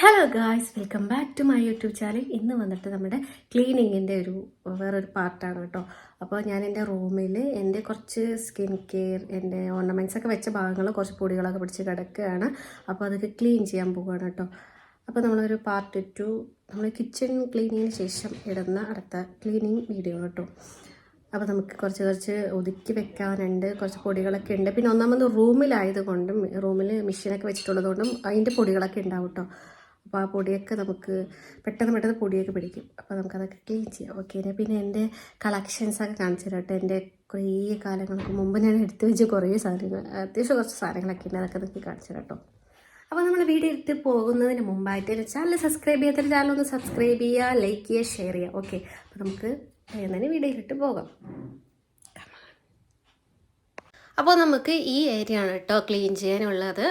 Hello guys welcome back to my YouTube channel ഇന്ന് വന്നിട്ട് നമ്മുടെ ക്ലീനിങ്ങിന്റെ ഒരു വേറൊരു പാർട്ടാണ് കേട്ടോ അപ്പോൾ ഞാൻ എന്റെ റൂമിൽ എന്റെ കുറച്ച് സ്കിൻ കെയർ എന്റെ ഓർണമെന്റ്സ് ഒക്കെ വെച്ച ഭാഗങ്ങൾ കുറച്ച് പൊടികളൊക്കെ പിടിച്ച് കിടക്കുകയാണ്. അപ്പോൾ അതൊക്കെ ക്ലീൻ ചെയ്യാൻ പോവുകയാണ് കേട്ടോ അപ്പോൾ നമ്മളൊരു പാർട്ട് ടു നമ്മൾ കിച്ചൺ ക്ലീനിങ്ങിന് ശേഷം ഇടുന്ന അടുത്ത ക്ലീനിങ് വീഡിയോ കേട്ടോ അപ്പോൾ നമുക്ക് കുറച്ച് കുറച്ച് ഒതുക്കി വെക്കാനുണ്ട്. കുറച്ച് പൊടികളൊക്കെ ഉണ്ട്. പിന്നെ ഒന്നാമത് റൂമിലായതുകൊണ്ടും റൂമിൽ മെഷീനൊക്കെ വെച്ചിട്ടുള്ളതുകൊണ്ടും അതിന്റെ പൊടികളൊക്കെ ഉണ്ടാവും കേട്ടോ അപ്പോൾ ആ പൊടിയൊക്കെ നമുക്ക് പെട്ടെന്ന് പെട്ടെന്ന് പൊടിയൊക്കെ പിടിക്കും. അപ്പോൾ നമുക്കതൊക്കെ ക്ലീൻ ചെയ്യാം. ഓക്കെ പിന്നെ എന്റെ കളക്ഷൻസൊക്കെ കാണിച്ചു തരാം കേട്ടോ. എന്റെ കുറേ കാലങ്ങൾക്ക് മുമ്പ് ഞാൻ എടുത്തു വെച്ച കുറേ സാധനങ്ങൾ അത്യാവശ്യം കുറച്ച് സാധനങ്ങളൊക്കെ ഉണ്ട്. അതൊക്കെ നിങ്ങൾക്ക് കാണിച്ചു തരാം അപ്പോൾ നമ്മൾ വീഡിയോ എടുത്ത് പോകുന്നതിന് മുമ്പായിട്ട് ചാനൽ സബ്സ്ക്രൈബ് ചെയ്യാത്ത ചാനൽ ഒന്ന് സബ്സ്ക്രൈബ് ചെയ്യുക ലൈക്ക് ചെയ്യുക ഷെയർ ചെയ്യുക. ഓക്കെ അപ്പോൾ നമുക്ക് തന്നെ ഇട്ട് പോകാം. അപ്പോൾ നമുക്ക് ഈ ഏരിയ ആണ് കേട്ടോ ക്ലീൻ ചെയ്യാനുള്ളത്.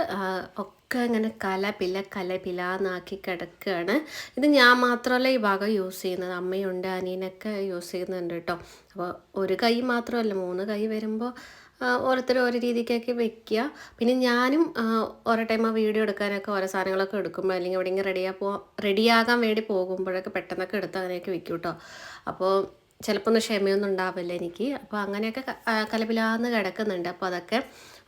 ഒക്കെ ഇങ്ങനെ കലപില കലപില എന്നാക്കി കിടക്കുകയാണ് ഇത് ഞാൻ മാത്രമല്ല ഈ ഭാഗം യൂസ് ചെയ്യുന്നത്? അമ്മയുണ്ട് അനിയനൊക്കെ യൂസ് ചെയ്യുന്നുണ്ട് കേട്ടോ. അപ്പോൾ ഒരു കൈ മാത്രമല്ല മൂന്ന് കൈ വരുമ്പോൾ ഓരോരുത്തർ ഓരോ രീതിക്കൊക്കെ വെക്കുക. പിന്നെ ഞാനും ഓരോ ടൈം വീഡിയോ എടുക്കാനൊക്കെ ഓരോ സാധനങ്ങളൊക്കെ എടുക്കുമ്പോൾ അല്ലെങ്കിൽ എവിടെയെങ്കിലും റെഡിയാ പോ റെഡിയാകാൻ വേണ്ടി പോകുമ്പോഴൊക്കെ പെട്ടെന്നൊക്കെ എടുത്ത് അങ്ങനെയൊക്കെ വെക്കും കേട്ടോ. അപ്പോൾ ചിലപ്പോൾ ഒന്നും ക്ഷമയൊന്നും ഉണ്ടാവില്ല എനിക്ക്. അപ്പോൾ അങ്ങനെയൊക്കെ കലപിലാന്ന് കിടക്കുന്നുണ്ട്. അപ്പോൾ അതൊക്കെ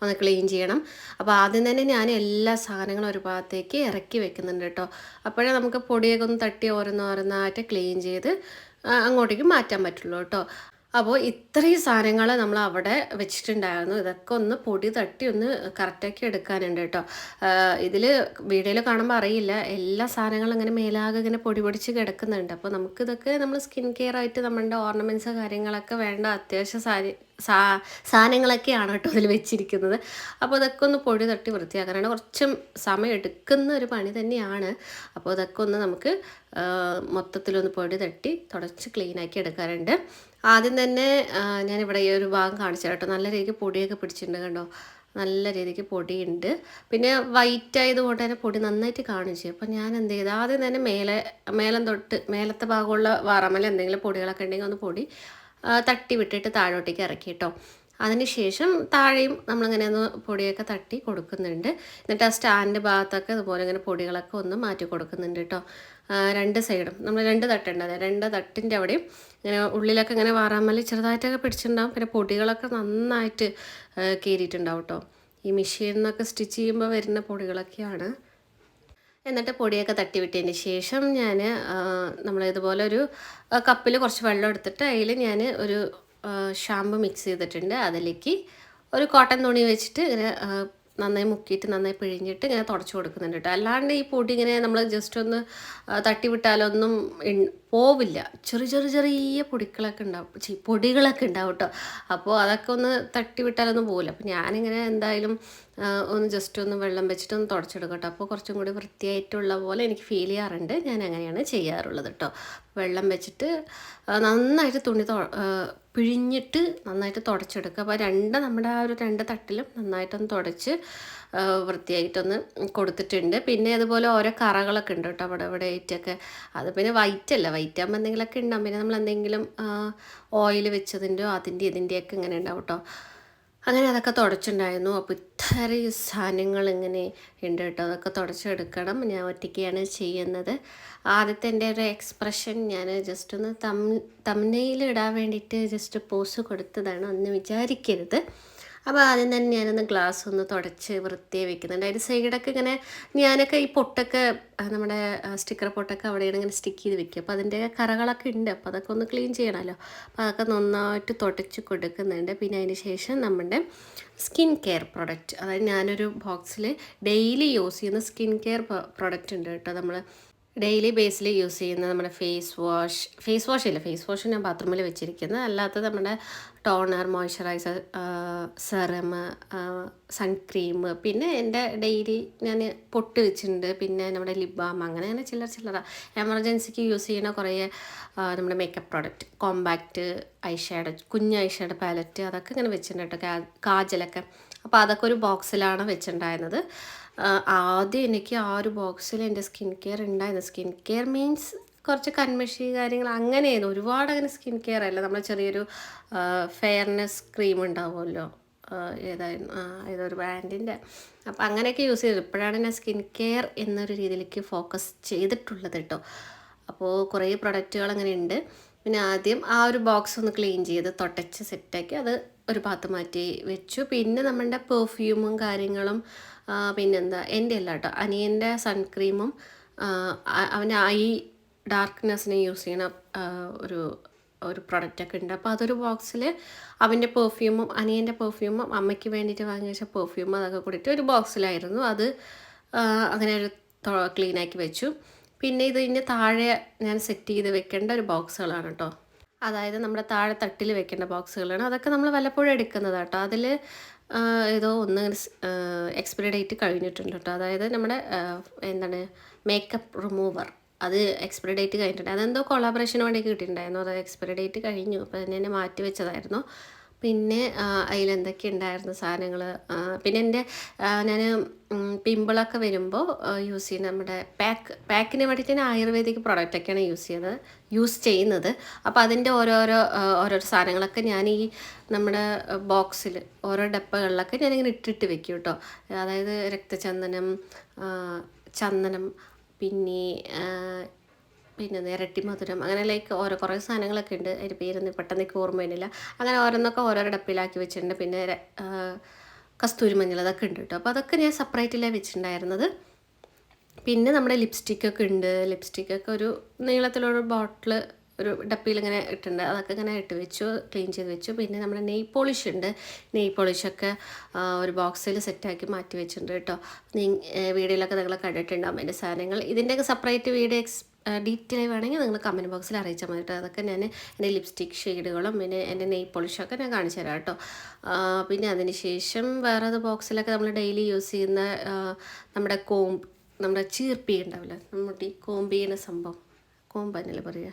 ഒന്ന് ക്ലീൻ ചെയ്യണം. അപ്പോൾ ആദ്യം തന്നെ ഞാൻ എല്ലാ സാധനങ്ങളും ഒരു ഭാഗത്തേക്ക് ഇറക്കി വെക്കുന്നുണ്ട് കേട്ടോ. അപ്പോഴേ നമുക്ക് പൊടിയൊക്കെ ഒന്ന് തട്ടി ഓരോന്നോരോന്നായിട്ട് ക്ലീൻ ചെയ്ത് അങ്ങോട്ടേക്ക് മാറ്റാൻ പറ്റുള്ളൂ കേട്ടോ. അപ്പോൾ ഇത്രയും സാധനങ്ങൾ നമ്മൾ അവിടെ വെച്ചിട്ടുണ്ടായിരുന്നു. ഇതൊക്കെ ഒന്ന് പൊടി തട്ടി ഒന്ന് കറക്റ്റാക്കി എടുക്കാനുണ്ട് കേട്ടോ. ഇതിൽ വീഡിയോയിൽ കാണുമ്പോൾ അറിയില്ല. എല്ലാ സാധനങ്ങളും ഇങ്ങനെ മേലാകെ ഇങ്ങനെ പൊടി പൊടിച്ച് കിടക്കുന്നുണ്ട്. അപ്പോൾ നമുക്കിതൊക്കെ നമ്മൾ സ്കിൻ കെയർ ആയിട്ട് നമ്മളുടെ ഓർണമെന്റ്സ് കാര്യങ്ങളൊക്കെ വേണ്ട അത്യാവശ്യ സാരി സാ സാധനങ്ങളൊക്കെയാണ് കേട്ടോ അതിൽ വെച്ചിരിക്കുന്നത്. അപ്പോൾ അതൊക്കെ ഒന്ന് പൊടി തട്ടി വൃത്തിയാക്കാനാണ്. കുറച്ചും സമയം എടുക്കുന്ന ഒരു പണി തന്നെയാണ്. അപ്പോൾ അതൊക്കെ ഒന്ന് നമുക്ക് മൊത്തത്തിലൊന്ന് പൊടി തട്ടി തുടച്ച് ക്ലീനാക്കി എടുക്കാറുണ്ട് ആദ്യം തന്നെ ഞാനിവിടെ ഈ ഒരു ഭാഗം കാണിച്ചു കേട്ടോ നല്ല രീതിക്ക് പൊടിയൊക്കെ പിടിച്ചിട്ടുണ്ട് കണ്ടോ? നല്ല രീതിക്ക് പൊടിയുണ്ട്. പിന്നെ വൈറ്റ് ആയതുകൊണ്ട് തന്നെ പൊടി നന്നായിട്ട് കാണിച്ചു. അപ്പോൾ ഞാൻ എന്ത് ചെയ്തു? ആദ്യം തന്നെ മേലെ മേലം തൊട്ട് മേലത്തെ ഭാഗമുള്ള വാറമല എന്തെങ്കിലും പൊടികളൊക്കെ ഉണ്ടെങ്കിൽ ഒന്ന് പൊടി തട്ടി വിട്ടിട്ട് താഴോട്ടേക്ക് ഇറക്കി കേട്ടോ. അതിനുശേഷം താഴെയും നമ്മളിങ്ങനെ ഒന്ന് പൊടിയൊക്കെ തട്ടി കൊടുക്കുന്നുണ്ട്. എന്നിട്ട് ആ സ്റ്റാൻഡ് ഭാഗത്തൊക്കെ ഇതുപോലെ ഇങ്ങനെ പൊടികളൊക്കെ ഒന്ന് മാറ്റി കൊടുക്കുന്നുണ്ട് കേട്ടോ രണ്ട് സൈഡും. നമ്മൾ രണ്ട് തട്ടുണ്ട്. അതെ രണ്ട് തട്ടിന്റെ അവിടെയും ഇങ്ങനെ ഉള്ളിലൊക്കെ ഇങ്ങനെ വാറാമല്ലി ചെറുതായിട്ടൊക്കെ പിടിച്ചിട്ടുണ്ടാവും. പിന്നെ പൊടികളൊക്കെ നന്നായിട്ട് കീറിയിട്ടുണ്ടാവും കേട്ടോ ഈ മെഷീനിൽ നിന്നൊക്കെ സ്റ്റിച്ച് ചെയ്യുമ്പോൾ വരുന്ന പൊടികളൊക്കെയാണ്. എന്നിട്ട് പൊടിയൊക്കെ തട്ടി വിട്ടതിന് ശേഷം ഞാൻ നമ്മൾ ഇതുപോലെ ഒരു കപ്പിൽ കുറച്ച് വെള്ളം എടുത്തിട്ട് അതിൽ ഞാൻ ഒരു ഷാമ്പു മിക്സ് ചെയ്തിട്ടുണ്ട്. അതിലേക്ക് ഒരു കോട്ടൺ തുണി വെച്ചിട്ട് ഇങ്ങനെ നന്നായി മുക്കിയിട്ട് നന്നായി പിഴിഞ്ഞിട്ട് ഇങ്ങനെ തുടച്ചു കൊടുക്കുന്നുണ്ട് കേട്ടോ. അല്ലാണ്ട് ഈ പൊടി ഇങ്ങനെ നമ്മൾ ജസ്റ്റ് ഒന്ന് തട്ടിവിട്ടാലൊന്നും പോവില്ല. ചെറിയ ചെറിയ ചെറിയ പൊടികളൊക്കെ ഉണ്ടാവും. ചീ പൊടികളൊക്കെ ഉണ്ടാവും കേട്ടോ. അപ്പോൾ അതൊക്കെ ഒന്ന് തട്ടിവിട്ടാലൊന്നും പോവില്ല. അപ്പോൾ ഞാനിങ്ങനെ എന്തായാലും ഒന്ന് ജസ്റ്റ് ഒന്ന് വെള്ളം വെച്ചിട്ട് ഒന്ന് തുടച്ചെടുക്കും കേട്ടോ. അപ്പോൾ കുറച്ചും കൂടി വൃത്തിയായിട്ടുള്ള പോലെ എനിക്ക് ഫീൽ ചെയ്യാറുണ്ട്. ഞാൻ അങ്ങനെയാണ് ചെയ്യാറുള്ളത് കേട്ടോ. വെള്ളം വെച്ചിട്ട് നന്നായിട്ട് തുണി പിഴിഞ്ഞിട്ട് നന്നായിട്ട് തുടച്ചെടുക്കുക. അപ്പോൾ രണ്ട് നമ്മുടെ ആ ഒരു രണ്ട് തട്ടിലും നന്നായിട്ടൊന്ന് തുടച്ച് വൃത്തിയായിട്ടൊന്ന് കൊടുത്തിട്ടുണ്ട്. പിന്നെ അതുപോലെ ഓരോ കറകളൊക്കെ ഉണ്ട് കേട്ടോ അവിടെ ഇവിടെ ആയിട്ടൊക്കെ അത് പിന്നെ വൈറ്റ് അല്ല. വൈറ്റ് ആകുമ്പോൾ എന്തെങ്കിലുമൊക്കെ ഉണ്ടാകും പിന്നെ നമ്മൾ എന്തെങ്കിലും ഓയിൽ വെച്ചതിന്റെയോ അതിന്റെ ഇതിന്റെയൊക്കെ ഇങ്ങനെ ഉണ്ടാവും കേട്ടോ. അങ്ങനെ അതൊക്കെ തുടച്ചിട്ടുണ്ടായിരുന്നു. അപ്പോൾ ഇത്രയും സാധനങ്ങൾ ഇങ്ങനെ ഉണ്ട് കേട്ടോ. അതൊക്കെ തുടച്ചെടുക്കണം. ഞാൻ ഒറ്റയ്ക്കാണ് ചെയ്യുന്നത്. ആദ്യത്തെ എന്റെ ഒരു എക്സ്പ്രഷൻ ഞാൻ ജസ്റ്റ് ഒന്ന് തം തമ്നയിൽ ഇടാൻ വേണ്ടിയിട്ട് ജസ്റ്റ് പോസ് കൊടുത്തതാണ്. ഒന്ന് വിചാരിക്കരുത്. അപ്പോൾ ആദ്യം തന്നെ ഞാനൊന്ന് ഗ്ലാസ് ഒന്ന് തുടച്ച് വൃത്തിയായി വെക്കുന്നുണ്ട്. അതിന്റെ സൈഡൊക്കെ ഇങ്ങനെ ഞാനൊക്കെ ഈ പൊട്ടൊക്കെ നമ്മുടെ സ്റ്റിക്കർ പൊട്ടൊക്കെ അവിടെയാണ് ഇങ്ങനെ സ്റ്റിക്ക് ചെയ്ത് വെക്കുക. അപ്പോൾ അതിന്റെ കറകളൊക്കെ ഉണ്ട്. അപ്പോൾ അതൊക്കെ ഒന്ന് ക്ലീൻ ചെയ്യണമല്ലോ. അപ്പോൾ അതൊക്കെ നന്നായിട്ട് തുടച്ച് കൊടുക്കുന്നുണ്ട്. പിന്നെ അതിന് ശേഷം നമ്മുടെ സ്കിൻ കെയർ പ്രൊഡക്റ്റ് അതായത് ഞാനൊരു ബോക്സിൽ ഡെയിലി യൂസ് ചെയ്യുന്ന സ്കിൻ കെയർ പ്രൊഡക്റ്റ് ഉണ്ട് കേട്ടോ. നമ്മൾ ഡെയിലി ബേസിൽ യൂസ് ചെയ്യുന്ന നമ്മുടെ ഫേസ് വാഷ്. ഫേസ് വാഷ് ഇല്ല ഫേസ് വാഷ് ഞാൻ ബാത്റൂമിൽ വെച്ചിരിക്കുന്നത്. അല്ലാത്ത നമ്മുടെ ടോണർ മോയ്സ്ചറൈസർ സെറം സൺക്രീം പിന്നെ എന്റെ ഡെയിലി ഞാൻ പൊട്ട് വെച്ചിട്ടുണ്ട്. പിന്നെ നമ്മുടെ ലിപ് ബാം അങ്ങനെ അങ്ങനെ ചില്ലറ ചില്ലറ. എമർജൻസിക്ക് യൂസ് ചെയ്യുന്ന കുറേ നമ്മുടെ മേക്കപ്പ് പ്രോഡക്റ്റ് കോമ്പാക്റ്റ് ഐഷാഡ് കുഞ്ഞ് ഐഷാഡ് പാലറ്റ് അതൊക്കെ ഇങ്ങനെ വെച്ചിട്ടുണ്ട് കേട്ടോ. കാജലൊക്കെ. അപ്പോൾ അതൊക്കെ ഒരു ബോക്സിലാണ് വെച്ചിട്ടുണ്ടായിരുന്നത്. ആദ്യം എനിക്ക് ആ ഒരു ബോക്സിൽ എന്റെ സ്കിൻ കെയർ ഉണ്ടായിരുന്നു. സ്കിൻ കെയർ മീൻസ് കുറച്ച് കൺമഷി കാര്യങ്ങൾ അങ്ങനെയായിരുന്നു. ഒരുപാട് അങ്ങനെ സ്കിൻ കെയർ അല്ല. നമ്മൾ ചെറിയൊരു ഫെയർനെസ് ക്രീം ഉണ്ടാവുമല്ലോ. ഏതായിരുന്നു? ഏതൊരു ബ്രാൻഡിന്റെ അപ്പം അങ്ങനെയൊക്കെ യൂസ് ചെയ്തു. ഇപ്പോഴാണ് ഞാൻ സ്കിൻ കെയർ എന്നൊരു രീതിയിലേക്ക് ഫോക്കസ് ചെയ്തിട്ടുള്ളത് കേട്ടോ. അപ്പോൾ കുറേ പ്രൊഡക്റ്റുകൾ അങ്ങനെ ഉണ്ട്. പിന്നെ ആദ്യം ആ ഒരു ബോക്സ് ഒന്ന് ക്ലീൻ ചെയ്ത് തുടച്ച് സെറ്റാക്കി അത് ഒരു ഭാഗത്ത് മാറ്റി വെച്ചു. പിന്നെ നമ്മളുടെ പെർഫ്യൂമും കാര്യങ്ങളും പിന്നെന്താ? എന്റെ അല്ല കേട്ടോ അനിയന്റെ സൺക്രീമും അവന്റെ ഐ ഡാർക്ക്നെസ്സിന് യൂസ് ചെയ്യണ ഒരു ഒരു പ്രൊഡക്റ്റൊക്കെ ഉണ്ട്. അപ്പോൾ അതൊരു ബോക്സിൽ അവന്റെ പെർഫ്യൂമും അനിയന്റെ പെർഫ്യൂമും അമ്മയ്ക്ക് വേണ്ടിയിട്ട് വാങ്ങി വെച്ച പെർഫ്യൂമും അതൊക്കെ കൂടിയിട്ട് ഒരു ബോക്സിലായിരുന്നു. അത് അങ്ങനെ ഒരു ക്ലീനാക്കി വെച്ചു. പിന്നെ ഇത് ഇതിന്റെ താഴെ ഞാൻ സെറ്റ് ചെയ്ത് വെക്കേണ്ട ഒരു ബോക്സുകളാണ് കേട്ടോ അതായത് നമ്മുടെ താഴെ തട്ടിൽ വെക്കേണ്ട ബോക്സുകളാണ്. അതൊക്കെ നമ്മൾ വല്ലപ്പോഴും എടുക്കുന്നതാണ് കേട്ടോ അതിൽ ഏതോ ഒന്ന് എക്സ്പയറി ഡേറ്റ് കഴിഞ്ഞിട്ടുണ്ട് കേട്ടോ. അതായത് നമ്മുടെ എന്താണ് മേക്കപ്പ് റിമൂവർ അത് എക്സ്പയറി ഡേറ്റ് കഴിഞ്ഞിട്ടുണ്ട്. അതെന്തോ കൊളാബറേഷന് വേണ്ടി കിട്ടിയിട്ടുണ്ടായിരുന്നു. അത് എക്സ്പയറി ഡേറ്റ് കഴിഞ്ഞു. അപ്പോൾ അതിനെ മാറ്റി വെച്ചതായിരുന്നു. പിന്നെ അതിലെന്തൊക്കെ ഉണ്ടായിരുന്നു സാധനങ്ങൾ പിന്നെ എന്റെ ഞാൻ പിമ്പിളൊക്കെ വരുമ്പോൾ യൂസ് ചെയ്യുന്ന നമ്മുടെ പാക്ക് പാക്കിന് വേണ്ടിയിട്ട് ഞാൻ ആയുർവേദിക് പ്രോഡക്റ്റൊക്കെയാണ് യൂസ് ചെയ്യുന്നത് യൂസ് ചെയ്യുന്നത്. അപ്പോൾ അതിന്റെ ഓരോരോ ഓരോരോ സാധനങ്ങളൊക്കെ ഞാൻ ഈ നമ്മുടെ ബോക്സിൽ ഓരോ ഡപ്പകളിലൊക്കെ ഞാനിങ്ങനെ ഇട്ടിട്ട് വെക്കും കേട്ടോ അതായത് രക്തചന്ദനം ചന്ദനം പിന്നെ പിന്നെ നേരട്ടി മധുരം അങ്ങനെ ലൈക്ക് ഓരോ കുറേ സാധനങ്ങളൊക്കെ ഉണ്ട് അതിന്റെ പേരൊന്നും പെട്ടെന്ന് ഓർമ്മ വരുന്നില്ല. അങ്ങനെ ഓരോന്നൊക്കെ ഓരോരോ ഡപ്പിലാക്കി വെച്ചിട്ടുണ്ട്. പിന്നെ കസ്തൂരി മഞ്ഞൾ അതൊക്കെ ഉണ്ട് കേട്ടോ അപ്പോൾ അതൊക്കെ ഞാൻ സെപ്പറേറ്റിലാണ് വെച്ചിട്ടുണ്ടായിരുന്നത് പിന്നെ നമ്മുടെ ലിപ്സ്റ്റിക്കൊക്കെ ഉണ്ട് ലിപ്സ്റ്റിക്കൊക്കെ ഒരു നീളത്തിലുള്ള ബോട്ടിൽ ഒരു ഡപ്പിയിൽ ഇങ്ങനെ ഇട്ടുണ്ട്. അതൊക്കെ ഇങ്ങനെ ഇട്ട് വെച്ചു ക്ലീൻ ചെയ്ത് വെച്ചു. പിന്നെ നമ്മുടെ നെയ് പോളിഷ് ഉണ്ട് നെയ് പോളിഷൊക്കെ ഒരു ബോക്സിൽ സെറ്റാക്കി മാറ്റി വെച്ചിട്ടുണ്ട് കേട്ടോ വീഡിയോയിലൊക്കെ നിങ്ങൾ കണ്ടിട്ടുണ്ടാകും എന്റെ സാധനങ്ങൾ. ഇതിന്റെയൊക്കെ സെപ്പറേറ്റ് വീഡിയോ എക്സ് ഡീറ്റെയിൽ വേണമെങ്കിൽ നിങ്ങൾ കമന്റ് ബോക്സിൽ അറിയിച്ചാൽ മതി കേട്ടോ. അതൊക്കെ ഞാൻ എന്റെ ലിപ്സ്റ്റിക് ഷെയ്ഡുകളും പിന്നെ എന്റെ നെയ് പോളിഷൊക്കെ ഞാൻ കാണിച്ചു തരാം കേട്ടോ. പിന്നെ അതിന് ശേഷം വേറെ അത് ബോക്സിലൊക്കെ നമ്മൾ ഡെയിലി യൂസ് ചെയ്യുന്ന നമ്മുടെ കോമ്പ് നമ്മുടെ ചീർപ്പി ഉണ്ടാവില്ല? നമ്മുടെ ഈ കോമ്പ് ചെയ്യുന്ന സംഭവം. കോമ്പന്നല്ലേ പറയുക?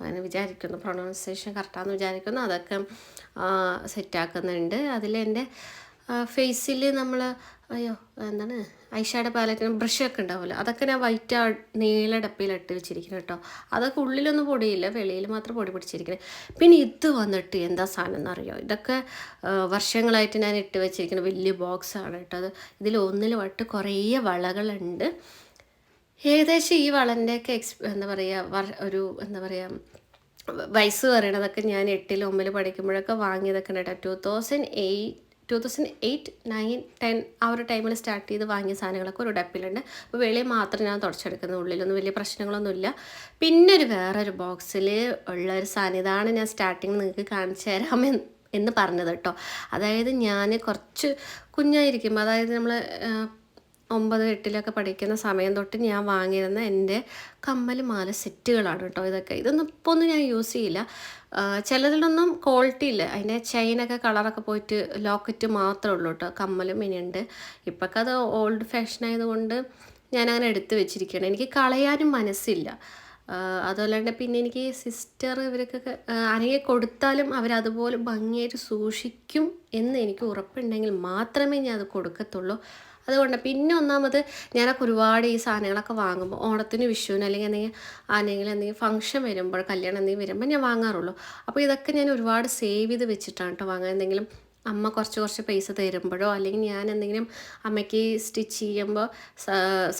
അങ്ങനെ വിചാരിക്കുന്നു. പ്രൊണൗൺസിയേഷൻ കറക്റ്റാന്ന് വിചാരിക്കുന്നു. അതൊക്കെ സെറ്റാക്കുന്നുണ്ട് അതിൽ എന്റെ ഫേസിൽ നമ്മൾ അയ്യോ എന്താണ്? ഐഷാഡ് പാലറ്റിന് ബ്രഷൊക്കെ ഉണ്ടാവുമല്ലോ. അതൊക്കെ ഞാൻ വൈറ്റ് നീല ഡപ്പയിലിട്ട് വെച്ചിരിക്കുന്നു കേട്ടോ. അതൊക്കെ ഉള്ളിലൊന്നും പൊടിയില്ല വെളിയിൽ മാത്രം പൊടി പിടിച്ചിരിക്കുന്നത് പിന്നെ ഇത് വന്നിട്ട് എന്താ സാധനം എന്നറിയോ? ഇതൊക്കെ വർഷങ്ങളായിട്ട് ഞാൻ ഇട്ട് വെച്ചിരിക്കുന്ന വലിയ ബോക്സാണ് കേട്ടോ അത്. ഇതിൽ ഒന്നിൽ വട്ട് കുറേ വളകളുണ്ട്. ഏകദേശം ഈ വളന്റെയൊക്കെ എക്സ് എന്താ പറയുക ഒരു എന്താ പറയുക വയസ്സ് പറയണതൊക്കെ ഞാൻ എട്ടിൽ ഒമ്പിൽ പഠിക്കുമ്പോഴൊക്കെ വാങ്ങിയതൊക്കെ ഉണ്ട് കേട്ടോ. Two thousand eight two thousand eight nine ten ആ ഒരു ടൈമിൽ സ്റ്റാർട്ട് ചെയ്ത് വാങ്ങിയ സാധനങ്ങളൊക്കെ ഒരു ഡപ്പിലുണ്ട് അപ്പോൾ വെളിയിൽ മാത്രം ഞാൻ തുടച്ചെടുക്കുന്നത് ഉള്ളിലൊന്നും വലിയ പ്രശ്നങ്ങളൊന്നുമില്ല. പിന്നെ ഒരു വേറൊരു ബോക്സിൽ ഉള്ള ഒരു സാധനം ഇതാണ് ഞാൻ സ്റ്റാർട്ടിങ് നിങ്ങൾക്ക് കാണിച്ചു തരാമെന്ന് എന്ന് പറഞ്ഞത് കേട്ടോ. അതായത് ഞാൻ കുറച്ച് കുഞ്ഞായിരിക്കും അതായത് നമ്മൾ ഒമ്പത് എട്ടിലൊക്കെ പഠിക്കുന്ന സമയം തൊട്ട് ഞാൻ വാങ്ങിയിരുന്ന എന്റെ കമ്മൽ മാല സെറ്റുകളാണ് കേട്ടോ ഇതൊക്കെ. ഇതൊന്നും ഇപ്പോൾ ഒന്നും ഞാൻ യൂസ് ചെയ്യില്ല. ചിലതിലൊന്നും ക്വാളിറ്റി ഇല്ല. അതിന്റെ ചെയിനൊക്കെ കളറൊക്കെ പോയിട്ട് ലോക്കറ്റ് മാത്രമേ ഉള്ളൂ കേട്ടോ. കമ്മലും ഇനിയുണ്ട്. ഇപ്പോഴൊക്കെ അത് ഓൾഡ് ഫാഷൻ ആയതുകൊണ്ട് ഞാനങ്ങനെ എടുത്തു വെച്ചിരിക്കുകയാണ്. എനിക്ക് കളയാനും മനസ്സില്ല. അതല്ലാണ്ട് പിന്നെ എനിക്ക് സിസ്റ്റർ ഇവർക്കൊക്കെ അനങ്ങി കൊടുത്താലും അവരതുപോലെ ഭംഗിയായിട്ട് സൂക്ഷിക്കും എന്ന് എനിക്ക് ഉറപ്പുണ്ടെങ്കിൽ മാത്രമേ ഞാൻ അത് കൊടുക്കത്തുള്ളൂ. അതുകൊണ്ട് പിന്നെ ഒന്നാമത് ഞാനൊക്കെ ഒരുപാട് ഈ സാധനങ്ങളൊക്കെ വാങ്ങുമ്പോൾ ഓണത്തിന് വിഷുവിന് അല്ലെങ്കിൽ എന്തെങ്കിലും ആരെങ്കിലും എന്തെങ്കിലും ഫംഗ്ഷൻ വരുമ്പോൾ കല്യാണം എന്തെങ്കിലും വരുമ്പോൾ ഞാൻ വാങ്ങാറുള്ളൂ. അപ്പോൾ ഇതൊക്കെ ഞാൻ ഒരുപാട് സേവ് ചെയ്ത് വെച്ചിട്ടാണ് കേട്ടോ വാങ്ങാൻ എന്തെങ്കിലും അമ്മ കുറച്ച് കുറച്ച് പൈസ തരുമ്പോഴോ അല്ലെങ്കിൽ ഞാൻ എന്തെങ്കിലും അമ്മയ്ക്ക് സ്റ്റിച്ച് ചെയ്യുമ്പോൾ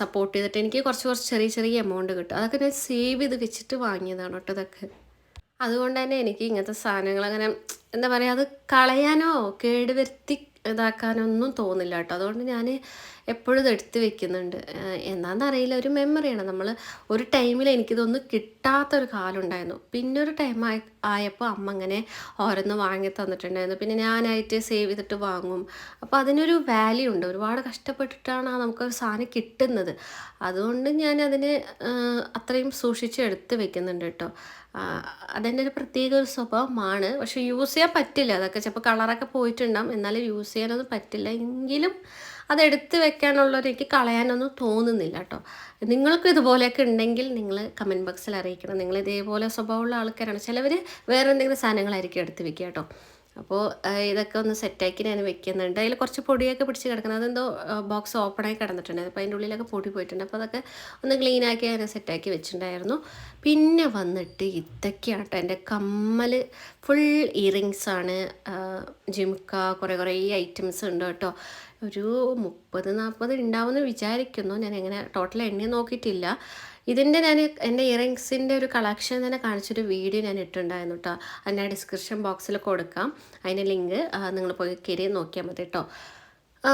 സപ്പോർട്ട് ചെയ്തിട്ട് എനിക്ക് കുറച്ച് കുറച്ച് ചെറിയ ചെറിയ എമൗണ്ട് കിട്ടും. അതൊക്കെ ഞാൻ സേവ് ചെയ്ത് വെച്ചിട്ട് വാങ്ങിയതാണ് കേട്ടോ ഇതൊക്കെ. അതുകൊണ്ട് തന്നെ എനിക്ക് ഇങ്ങനത്തെ സാധനങ്ങൾ അങ്ങനെ എന്താ പറയുക അത് കളയാനോ കേടുവരുത്തി ഇതാക്കാനൊന്നും തോന്നില്ല കേട്ടോ. അതുകൊണ്ട് ഞാൻ എപ്പോഴും എടുത്തു എടുത്ത് വെക്കുന്നുണ്ട്. എന്താണെന്നറിയില്ല ഒരു മെമ്മറിയാണ് നമ്മൾ ഒരു ടൈമിൽ എനിക്കിതൊന്നും കിട്ടാത്തൊരു കാലം ഉണ്ടായിരുന്നു പിന്നെ ഒരു ടൈം ആയി ആയപ്പോൾ അമ്മ അങ്ങനെ ഓരോന്ന് വാങ്ങി തന്നിട്ടുണ്ടായിരുന്നു. പിന്നെ ഞാനായിട്ട് സേവ് ചെയ്തിട്ട് വാങ്ങും. അപ്പോൾ അതിനൊരു വാല്യൂ ഉണ്ട്. ഒരുപാട് കഷ്ടപ്പെട്ടിട്ടാണ് ആ നമുക്കൊരു സാധനം കിട്ടുന്നത്. അതുകൊണ്ട് ഞാൻ അതിനെ അത്രയും സൂക്ഷിച്ച് എടുത്ത് വെക്കുന്നുണ്ട് കേട്ടോ. അതെന്റെ ഒരു പ്രത്യേക ഒരു സ്വഭാവമാണ്. പക്ഷെ യൂസ് ചെയ്യാൻ പറ്റില്ല. അതൊക്കെ ചിലപ്പോൾ കളറൊക്കെ പോയിട്ടുണ്ടാകും എന്നാലും യൂസ് ചെയ്യാനൊന്നും പറ്റില്ല. എങ്കിലും അത് എടുത്ത് വെക്കാനുള്ളൊരു എനിക്ക് കളയാനൊന്നും തോന്നുന്നില്ല കേട്ടോ നിങ്ങൾക്കും ഇതുപോലെയൊക്കെ ഉണ്ടെങ്കിൽ നിങ്ങൾ കമന്റ് ബോക്സിൽ അറിയിക്കണം. നിങ്ങൾ ഇതേപോലെ സ്വഭാവമുള്ള ആൾക്കാരാണ്. ചിലവർ വേറെ എന്തെങ്കിലും സാധനങ്ങളായിരിക്കും എടുത്ത് വെക്കുക കേട്ടോ അപ്പോൾ ഇതൊക്കെ ഒന്ന് സെറ്റാക്കി ഞാൻ വെക്കുന്നുണ്ട്. അതിൽ കുറച്ച് പൊടിയൊക്കെ പിടിച്ച് കിടക്കുന്നത് അതെന്തോ ബോക്സ് ഓപ്പണായി കിടന്നിട്ടുണ്ട്. അപ്പോൾ അതിന്റെ ഉള്ളിലൊക്കെ പൊടി പോയിട്ടുണ്ട്. അപ്പോൾ അതൊക്കെ ഒന്ന് ക്ലീനാക്കി ഞാൻ സെറ്റാക്കി വെച്ചിട്ടുണ്ടായിരുന്നു. പിന്നെ വന്നിട്ട് ഇതൊക്കെയാണ് കേട്ടോ എന്റെ കമ്മൽ ഫുൾ ഇയറിങ്സ് ആണ്. ജിംക്ക കുറേ കുറേ ഐറ്റംസ് ഉണ്ട് കേട്ടോ ഒരു മുപ്പത് നാൽപ്പത് ഉണ്ടാവുമെന്ന് വിചാരിക്കുന്നു. ഞാൻ എങ്ങനെ ടോട്ടൽ എണ്ണി നോക്കിയിട്ടില്ല. ഇതിന്റെ ഞാൻ എന്റെ ഇയറിങ്സിന്റെ ഒരു കളക്ഷൻ തന്നെ കാണിച്ചൊരു വീഡിയോ ഞാൻ ഇട്ടിട്ടുണ്ടായിരുന്നു കേട്ടോ അത് ഞാൻ ഡിസ്ക്രിപ്ഷൻ ബോക്സിൽ കൊടുക്കാം. അതിന്റെ ലിങ്ക് നിങ്ങൾ പോയി കയറി നോക്കിയാൽ മതി കേട്ടോ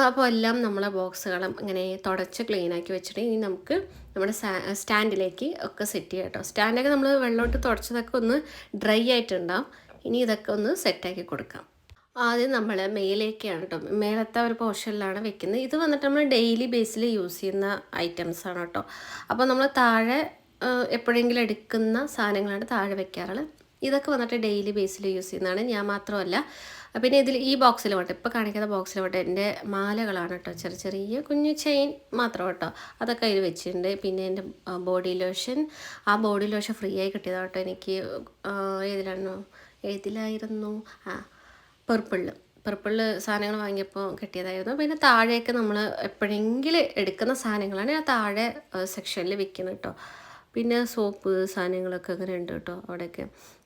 അപ്പോൾ എല്ലാം നമ്മളെ ബോക്സുകളും ഇങ്ങനെ തുടച്ച് ക്ലീൻ ആക്കി വെച്ചിട്ട് ഇനി നമുക്ക് നമ്മുടെ സ്റ്റാൻഡിലേക്ക് ഒക്കെ സെറ്റ് ചെയ്യാം കേട്ടോ സ്റ്റാൻഡൊക്കെ നമ്മൾ വെള്ളമോട്ട് തുടച്ചതൊക്കെ ഒന്ന് ഡ്രൈ ആയിട്ടുണ്ടാവും. ഇനി ഇതൊക്കെ ഒന്ന് സെറ്റാക്കി കൊടുക്കാം. ആദ്യം നമ്മൾ മേലേക്കാണ് കേട്ടോ മേലത്തെ ഒരു പോർഷനിലാണ് വെക്കുന്നത്. ഇത് വന്നിട്ട് നമ്മൾ ഡെയിലി ബേസിൽ യൂസ് ചെയ്യുന്ന ഐറ്റംസ് ആണ് കേട്ടോ അപ്പോൾ നമ്മൾ താഴെ എപ്പോഴെങ്കിലും എടുക്കുന്ന സാധനങ്ങളാണ് താഴെ വെക്കാറുള്ളത്. ഇതൊക്കെ വന്നിട്ട് ഡെയിലി ബേസിൽ യൂസ് ചെയ്യുന്നതാണ്. ഞാൻ മാത്രമല്ല പിന്നെ ഇതിൽ ഈ ബോക്സിൽ പോട്ടെ ഇപ്പോൾ കാണിക്കുന്ന ബോക്സിൽ പോട്ടെ എന്റെ മാലകളാണ് കേട്ടോ ചെറിയ ചെറിയ കുഞ്ഞു ചെയിൻ മാത്രം കേട്ടോ അതൊക്കെ അതിൽ വെച്ചിട്ടുണ്ട്. പിന്നെ എന്റെ ബോഡി ലോഷൻ. ആ ബോഡി ലോഷൻ ഫ്രീ ആയി കിട്ടിയതാണ് കേട്ടോ എനിക്ക്. ഏതിലായിരുന്നു? ഏതിലായിരുന്നു? ആ പർപ്പിളിൽ പർപ്പിളിൽ സാധനങ്ങൾ വാങ്ങിയപ്പോൾ കിട്ടിയതായിരുന്നു. പിന്നെ താഴെയൊക്കെ നമ്മൾ എപ്പോഴെങ്കിലും എടുക്കുന്ന സാധനങ്ങളാണ് ആ താഴെ സെക്ഷനിൽ വിൽക്കുന്നത് കേട്ടോ പിന്നെ സോപ്പ് സാധനങ്ങളൊക്കെ അങ്ങനെ ഉണ്ട് കേട്ടോ അവിടെയൊക്കെ.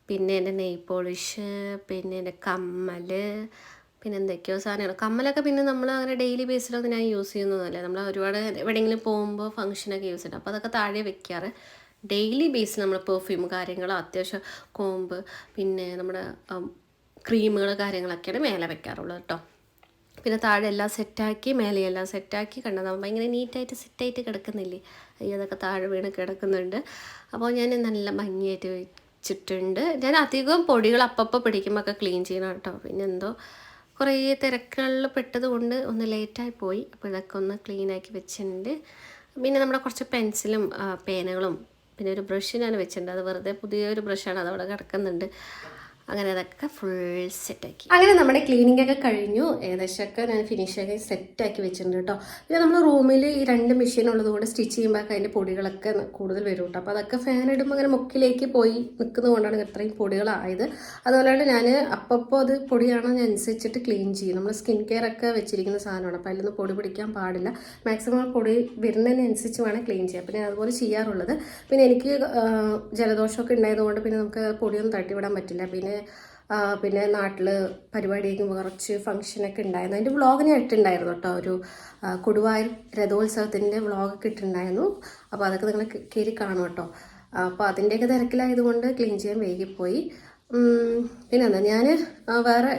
പിന്നെ എന്റെ നെയ് പോളിഷ് പിന്നെ എന്റെ കമ്മൽ പിന്നെ എന്തൊക്കെയോ സാധനങ്ങൾ. കമ്മലൊക്കെ പിന്നെ നമ്മൾ അങ്ങനെ ഡെയിലി ബേസിലൊന്നും ഞാൻ യൂസ് ചെയ്യുന്നതല്ലേ. നമ്മൾ ഒരുപാട് എവിടെയെങ്കിലും പോകുമ്പോൾ ഫംഗ്ഷനൊക്കെ യൂസ് ചെയ്യണം അപ്പോൾ അതൊക്കെ താഴെ വെക്കാറ്. ഡെയിലി ബേസിൽ നമ്മൾ പെർഫ്യൂം കാര്യങ്ങൾ അത്യാവശ്യം കോമ്പ് പിന്നെ നമ്മുടെ ക്രീമുകൾ കാര്യങ്ങളൊക്കെയാണ് മേലെ വെക്കാറുള്ളത് കേട്ടോ. പിന്നെ താഴെ എല്ലാം സെറ്റാക്കി മേലെ എല്ലാം സെറ്റാക്കി നമ്മൾ ഭയങ്കര നീറ്റായിട്ട് സെറ്റായിട്ട് കിടക്കുന്നില്ലേ? അയ്യോ അതൊക്കെ താഴെ വീണ് കിടക്കുന്നുണ്ട്. അപ്പോൾ ഞാൻ നല്ല ഭംഗിയായിട്ട് വെച്ചിട്ടുണ്ട്. ഞാൻ അധികം പൊടികൾ അപ്പപ്പോൾ പിടിക്കുമ്പോൾ ഒക്കെ ക്ലീൻ ചെയ്യണം കേട്ടോ. പിന്നെ എന്തോ കുറേ തിരക്കുകളിൽ പെട്ടതുകൊണ്ട് ഒന്ന് ലേറ്റായി പോയി. അപ്പോൾ ഇതൊക്കെ ഒന്ന് ക്ലീനാക്കി വെച്ചിട്ടുണ്ട്. പിന്നെ നമ്മുടെ കുറച്ച് പെൻസിലും പേനകളും പിന്നെ ഒരു ബ്രഷ് ഞാൻ വെച്ചിട്ടുണ്ട്. അത് വെറുതെ പുതിയൊരു ബ്രഷാണ് അതവിടെ കിടക്കുന്നുണ്ട്. അങ്ങനെ അതൊക്കെ ഫുൾ സെറ്റാക്കി അങ്ങനെ നമ്മുടെ ക്ലീനിങ് ഒക്കെ കഴിഞ്ഞു. ഏകദേശമൊക്കെ ഞാൻ ഫിനിഷ് ആക്കി സെറ്റാക്കി വെച്ചിട്ടുണ്ട് കേട്ടോ പിന്നെ നമ്മൾ റൂമിൽ ഈ രണ്ട് മെഷീൻ ഉള്ളതുകൊണ്ട് സ്റ്റിച്ച് ചെയ്യുമ്പോൾ അതിന്റെ പൊടികളൊക്കെ കൂടുതൽ വരും കേട്ടോ അപ്പോൾ അതൊക്കെ ഫാൻ ഇടുമ്പോൾ അങ്ങനെ മുക്കിലേക്ക് പോയി നിൽക്കുന്നത് കൊണ്ടാണ് ഇത്രയും പൊടികളായത്. അതുപോലെ ഞാൻ അപ്പപ്പോൾ അത് പൊടിയാണെന്ന് അനുസരിച്ചിട്ട് ക്ലീൻ ചെയ്യും നമ്മൾ സ്കിൻ കെയർ ഒക്കെ വെച്ചിരിക്കുന്ന സാധനമാണ്. അപ്പോൾ അതിലൊന്നും പൊടി പിടിക്കാൻ പാടില്ല. മാക്സിമം പൊടി വരുന്നതിനനുസരിച്ച് വേണം ക്ലീൻ ചെയ്യാൻ. പിന്നെ അതുപോലെ ചെയ്യാറുള്ളത്. പിന്നെ എനിക്ക് ജലദോഷമൊക്കെ ഉണ്ടായതുകൊണ്ട് പിന്നെ നമുക്ക് പൊടിയൊന്നും തട്ടിവിടാൻ പറ്റില്ല. പിന്നെ പിന്നെ നാട്ടിൽ പരിപാടിയൊക്കെ കുറച്ച് ഫംഗ്ഷനൊക്കെ ഉണ്ടായിരുന്നു. അതിന്റെ വ്ളോഗ് ഞാൻ ഇട്ടുണ്ടായിരുന്നു കേട്ടോ. ഒരു കൊടുവായ രഥോത്സവത്തിന്റെ വ്ളോഗൊക്കെ ഇട്ടുണ്ടായിരുന്നു അപ്പോൾ അതൊക്കെ നിങ്ങൾ കയറി കാണും കേട്ടോ. അപ്പോൾ അതിന്റെയൊക്കെ തിരക്കിലായതുകൊണ്ട് ക്ലീൻ ചെയ്യാൻ വൈകിപ്പോയി. പിന്നെ എന്താ ഞാൻ വേറെ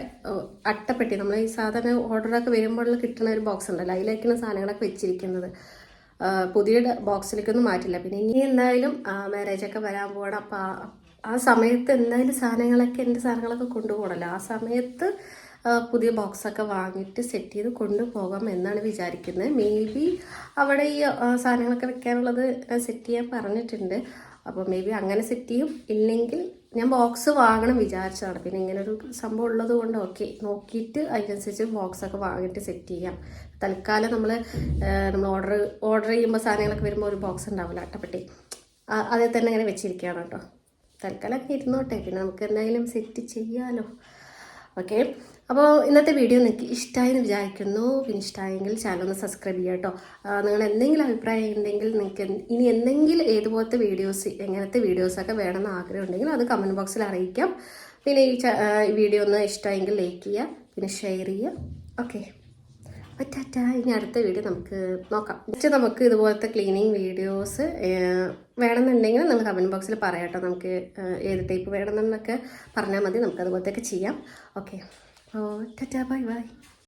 അട്ടപ്പെട്ടി. നമ്മൾ ഈ സാധാരണ ഓർഡറൊക്കെ വരുമ്പോഴുള്ള കിട്ടുന്ന ഒരു ബോക്സ് ഉണ്ടല്ലോ. അതിലേക്കാണ് സാധനങ്ങളൊക്കെ വെച്ചിരിക്കുന്നത്. പുതിയ ബോക്സിലേക്കൊന്നും മാറ്റില്ല. പിന്നെ ഇനി എന്തായാലും മാരേജൊക്കെ വരാൻ പോകണം അപ്പോൾ ആ സമയത്ത് എന്തായാലും സാധനങ്ങളൊക്കെ എന്റെ സാധനങ്ങളൊക്കെ കൊണ്ടുപോകണമല്ലോ ആ സമയത്ത് പുതിയ ബോക്സൊക്കെ വാങ്ങിയിട്ട് സെറ്റ് ചെയ്ത് കൊണ്ടുപോകാം എന്നാണ് വിചാരിക്കുന്നത്. മേ ബി അവിടെ ഈ സാധനങ്ങളൊക്കെ വെക്കാനുള്ളത് സെറ്റ് ചെയ്യാൻ പറഞ്ഞിട്ടുണ്ട്. അപ്പോൾ മേ ബി അങ്ങനെ സെറ്റ് ചെയ്യും. ഇല്ലെങ്കിൽ ഞാൻ ബോക്സ് വാങ്ങണം വിചാരിച്ചതാണ്. പിന്നെ ഇങ്ങനെ ഒരു സംഭവം ഉള്ളത് കൊണ്ട് ഓക്കെ നോക്കിയിട്ട് അതിനനുസരിച്ച് ബോക്സൊക്കെ വാങ്ങിയിട്ട് സെറ്റ് ചെയ്യാം. തൽക്കാലം നമ്മൾ നമ്മൾ ഓർഡർ ഓർഡർ ചെയ്യുമ്പോൾ സാധനങ്ങളൊക്കെ വരുമ്പോൾ ഒരു ബോക്സ് ഉണ്ടാവില്ല. അട്ടപ്പെട്ടി. അതേ അതിൽ തന്നെ ഇങ്ങനെ വെച്ചിരിക്കുകയാണ് കേട്ടോ. തൽക്കാലം ഇരുന്നോട്ടെ പിന്നെ നമുക്ക് എന്തായാലും സെറ്റ് ചെയ്യാമല്ലോ ഓക്കെ അപ്പോൾ ഇന്നത്തെ വീഡിയോ നിങ്ങൾക്ക് ഇഷ്ടമായി എന്ന് വിചാരിക്കുന്നു. പിന്നെ ഇഷ്ടമായെങ്കിൽ ചാനൽ ഒന്ന് സബ്സ്ക്രൈബ് ചെയ്യുക കേട്ടോ നിങ്ങൾ എന്തെങ്കിലും അഭിപ്രായം ഉണ്ടെങ്കിൽ നിങ്ങൾക്ക് ഇനി എന്തെങ്കിലും ഏതുപോലത്തെ വീഡിയോസ് എങ്ങനത്തെ വീഡിയോസൊക്കെ വേണമെന്ന് ആഗ്രഹം ഉണ്ടെങ്കിൽ അത് കമന്റ് ബോക്സിൽ അറിയിക്കാം. പിന്നെ ഈ വീഡിയോ ഒന്ന് ഇഷ്ടമായെങ്കിൽ ലൈക്ക് ചെയ്യുക. പിന്നെ ഷെയർ ചെയ്യുക. ഓക്കെ ടാറ്റ ഇനി അടുത്ത വീഡിയോ നമുക്ക് നോക്കാം. നെക്സ്റ്റ് നമുക്ക് ഇതുപോലത്തെ ക്ലീനിങ് വീഡിയോസ് വേണമെന്നുണ്ടെങ്കിൽ നിങ്ങൾ കമന്റ് ബോക്സിൽ പറയാം കേട്ടോ. നമുക്ക് ഏത് ടൈപ്പ് വേണമെന്നൊക്കെ പറഞ്ഞാൽ മതി. നമുക്ക് അതുപോലത്തെയൊക്കെ ചെയ്യാം. ഓക്കെ അപ്പോൾ ടാറ്റ. Bye by.